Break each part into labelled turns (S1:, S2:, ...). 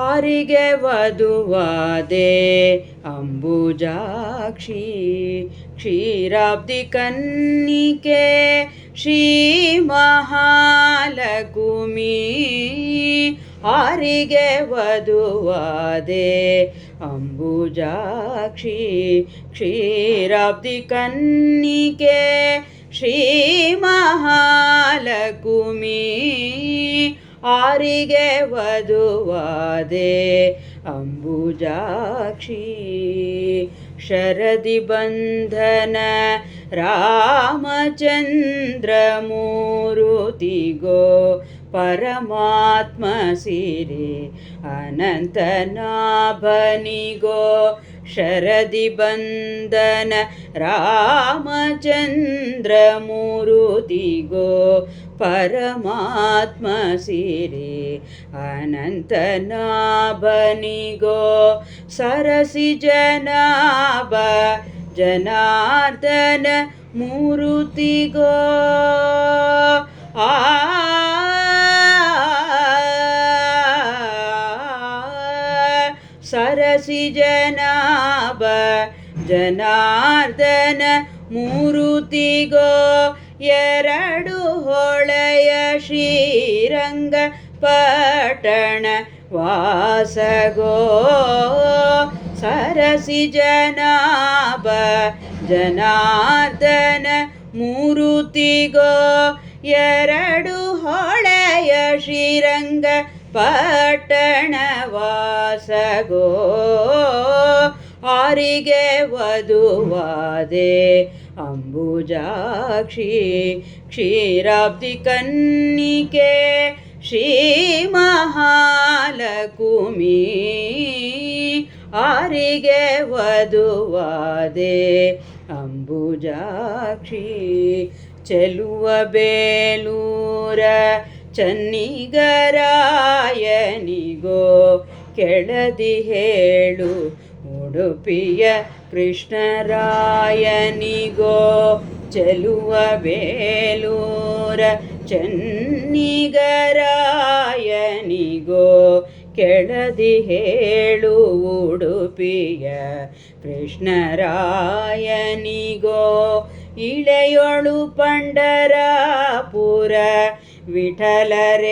S1: ಆರಿಗೆ ವಧುವಾದೆ ಅಂಬುಜಾಕ್ಷಿ ಕ್ಷೀರಾಬ್ದಿ ಕನ್ನಿಕೆ ಶ್ರೀ ಮಹಾಲಕುಮಿ ಆರಿಗೆ ವಧುವಾದೆ ಅಂಬುಜಾಕ್ಷಿ ಕ್ಷೀರಾಬ್ದಿ ಕನ್ನಿಕೆ ಶ್ರೀ ಮಹಾಲಕುಮಿ ಆರಿಗೆ ವಧುವಾದೆ. ಅಂಬುಜಾಕ್ಷಿ ಶರದಿ ಬಂಧನ ರಾಮಚಂದ್ರ ಮೂರುತಿಗೋ ಪರಮಾತ್ಮ ಸಿರಿ ಅನಂತನಾಭನಿಗೋ ಶರದಿ ಬಂಧನ ರಾಮಚಂದ್ರ ಮೂರುತಿಗೋ ಪರಮಾತ್ಮ ಸಿರಿ ಅನಂತನಾಭನಿಗೋ ಸರಸಿ ಜನಾಭ ಜನಾರ್ದನ ಮೂರುತಿಗೋ ಆ ಸರಸಿ ಜನಾಭ ಜನಾರ್ದನ ಮೂರುತಿಗೋ ಎರಡು ಹೊಳೆಯ ಶ್ರೀರಂಗ ಪಟ್ಟಣ, ವಾಸಗೋ ಸರಸಿ ಜನಾಭ, ಜನಾರ್ದನ ಮೂರುತಿಗೋ ಎರಡು ಹೊಳೆಯ ಶ್ರೀರಂಗ ಪಟ್ಟಣ, ವಾಸಗೋ ಆರಿಗೆ ವಧುವಾದೆ ಅಂಬುಜಾಕ್ಷಿ ಕ್ಷೀರಾಬ್ದಿ ಕನ್ನಿಕೆ ಶ್ರೀ ಮಹಾಲಕುಮಿ ಆರಿಗೆ ವಧುವಾದೆ ಅಂಬುಜಾಕ್ಷಿ ಚೆಲುವ ಬೇಲೂರ ಚನ್ನಿಗರಾಯನಿಗೋ ಕೆಳದಿ ಹೇಳು ಉಡುಪಿಯ ಕೃಷ್ಣರಾಯನಿಗೋ ಚೆಲುವ ಬೇಲೂರ ಚನ್ನಿಗರಾಯನಿಗೋ ಕೆಳದಿ ಹೇಳು ಉಡುಪಿಯ ಕೃಷ್ಣರಾಯನಿಗೋ ಇಳೆಯೊಳು ಪಂಡರಾಪುರ ವಿಠಲರೇಯಗೋ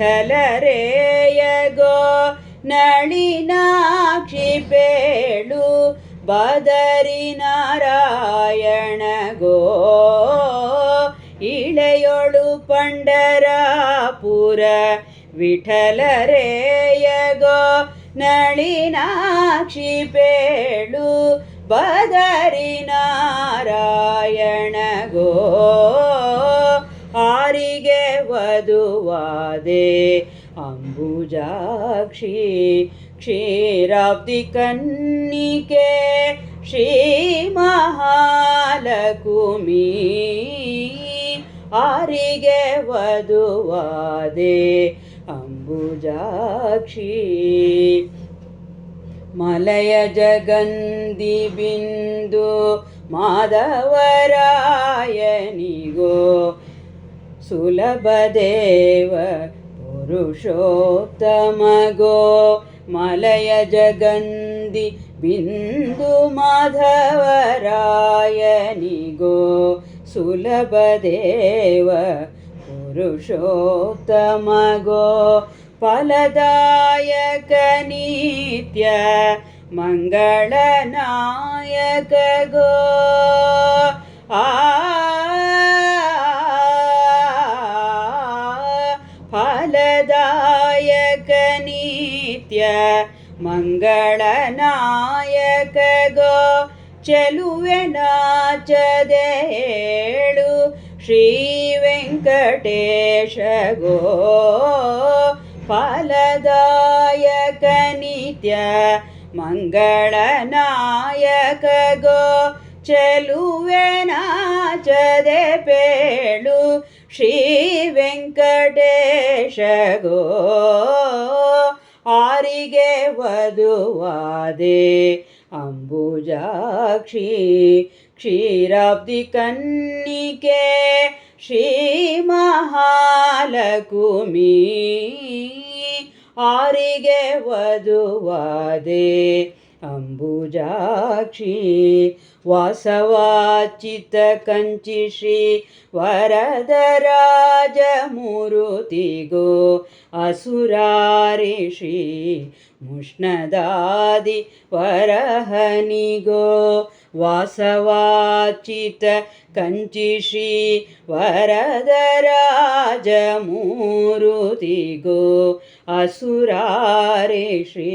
S1: ವಿಠಲರೇಯಗೋ ನಳಿನಾಕ್ಷಿ ಬೇಳು ಬದರಿ ನಾರಾಯಣಗೋ ಇಳೆಯೊಳು ಪಂಡರಾಪುರ ವಿಠಲರೇಯಗೋ ನಳಿನಾಕ್ಷಿ ಬದರಿ ವಧುವಾದೆ ಅಂಬುಜಾಕ್ಷಿ ಕ್ಷೀರಾಬ್ದಿ ಕನ್ನಿಕೆ ಶ್ರೀ ಮಹಾಲಕುಮಿ ಆರಿಗೆ ವಧುವಾದೆ. ಅಂಬುಜಾಕ್ಷಿ ಮಲಯ ಜಗಂದಿ ಬಿಂದು ಮಾಧವರಾಯನಿಗೋ सुलभदेव पुरुषोत्तमगो मलयजगन्दिबिन्दुमाधवरायनि गो सुलभदेव पुरुषोत्तमगो फलदायकनीत्य मङ्गळनाय गो आ ನಿತ್ಯ ಮಂಗಳನಾಯಕಗೋ ಗೋ ಚೆಲುವೆ ನಾಚದೆ ಹೇಳು ಶ್ರೀ ವೆಂಕಟೇಶಗೋ. ಫಲದಾಯಕ ನಿತ್ಯ ಮಂಗಳನಾಯಕಗೋ ಚೆಲುವೆ ನಾಚದೆ ಪೇಳು ಶ್ರೀ ವೆಂಕಟೇಶಗೋ. ಆರಿಗೆ ವಧುವಾದೆ ಅಂಬುಜಾಕ್ಷಿ ಕ್ಷೀರಾಬ್ದಿ ಕನ್ನಿಕೆ ಶ್ರೀ ಮಹಾಲಕುಮಿ ಆರಿಗೆ ವಧುವಾದೆ. ಅಂಬುಜಾಕ್ಷಿ ವಾಸವಾಚಿತ ಕಂಚಿ ಶ್ರೀ ವರದರಾಜ ಮೂರುತಿಗೋ ಅಸುರಾರಿ ಶ್ರೀ ಮುಷ್ಣದಾದಿ ವರಹನಿಗೋ ವಾಸವಾಚಿತ ಕಂಚಿ ಶ್ರೀ ವರದರಾಜ ಮೂರುತಿಗೋ ಅಸುರಾರಿ ಶ್ರೀ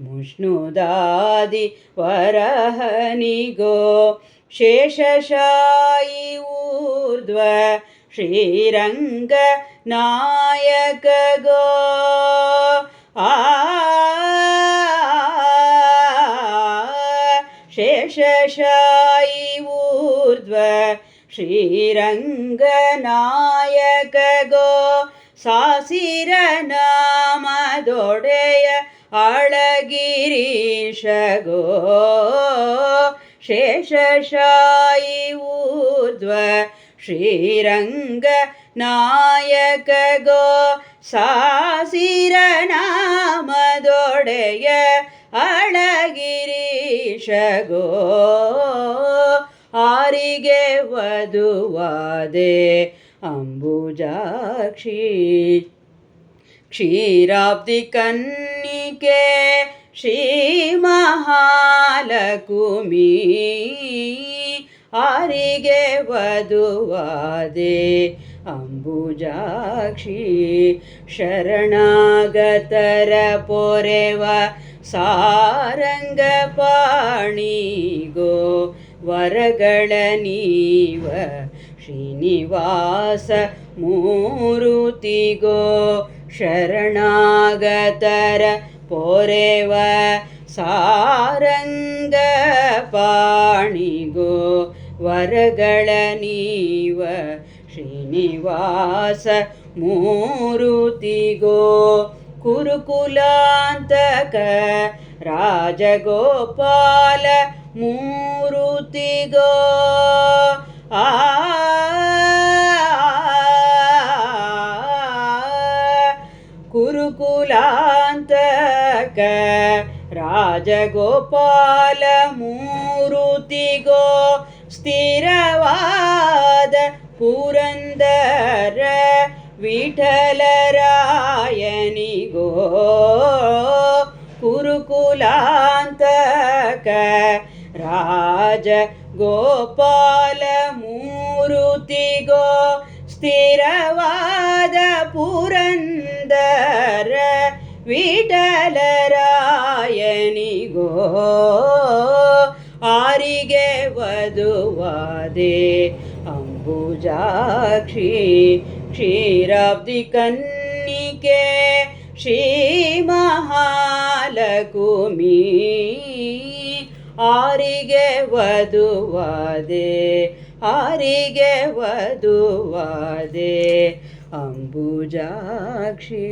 S1: ಮುಷ್ಣುದಾದಿ ವರಹನಿಗೋ श्रीगो शेषशायि ऊर्ध्व श्रीरङ्गनायकगो आ शेषशायि ऊर्ध्व श्रीरङ्गनायकगो सासिरनामदोडय अळगिरीशगो ಅಳಗಿರೀಶಗೋ ಶೇಷಶಾಯಿ ಊರ್ಧ್ವ ಶ್ರೀರಂಗ ನಾಯಕಗೋ ಸಾಸಿರ ನಾಮದೊಡೆಯ ಅಳಗಿರೀಶಗೋ ಆರಿಗೆ ವಧುವಾದೆ ಅಂಬುಜಾಕ್ಷಿ ಕ್ಷೀರಾಬ್ದಿ ಕನ್ನಿಕೆ ಶ್ರೀ ಮಹಾಲಕುಮಿ ಆರಿಗೆ ವಧುವಾದೆ ಅಂಬುಜಾಕ್ಷಿ ಶರಣಾಗತರ ಪೊರೆವ ಸಾರಂಗ ಪಾಣಿಗೋ ವರಗಳ ನೀವ ಶ್ರೀನಿವಾಸ ಮೂರುತಿಗೋ. ಶರಣಾಗತರ ಪೊರೆವ ಸಾರಂಗ ಪಾಣಿಗೋ ವರಗಳ ನೀವ ಶ್ರೀನಿವಾಸ ಮೂರುತಿಗೋ ಕುರುಕುಲಾಂತಕ ರಾಜಗೋಪಾಲ ಮೂರುತಿಗೋ ಆ ಕುರುಕುಲಾಂತಕ ರಾಜಗೋಪಾಲ ಮೂರುತಿಗೋ ಸ್ಥಿರವಾದ ಪುರಂದರ ವಿಠಲರಾಯನಿಗೋ ಕುರುಕುಲಾಂತಕ ರಾಜ ಗೋಪಾಲ ಮೂರುತಿಗೋ ಸ್ಥಿರವಾದ ಪುರಂದರ ವಿಠಲರಾಯನಿಗೋ ಆರಿಗೆ ವಧುವಾದೆ ಅಂಬುಜಾಕ್ಷಿ ಕ್ಷೀರಾಬ್ದಿ ಕನ್ನಿಕೆ ಶ್ರೀ ಮಹಾಲಕುಮಿ ಆರಿಗೆ ವಧುವಾದೆ ಆರಿಗೆ ವಧುವಾದೆ. ಅಂಬುಜಾಕ್ಷಿ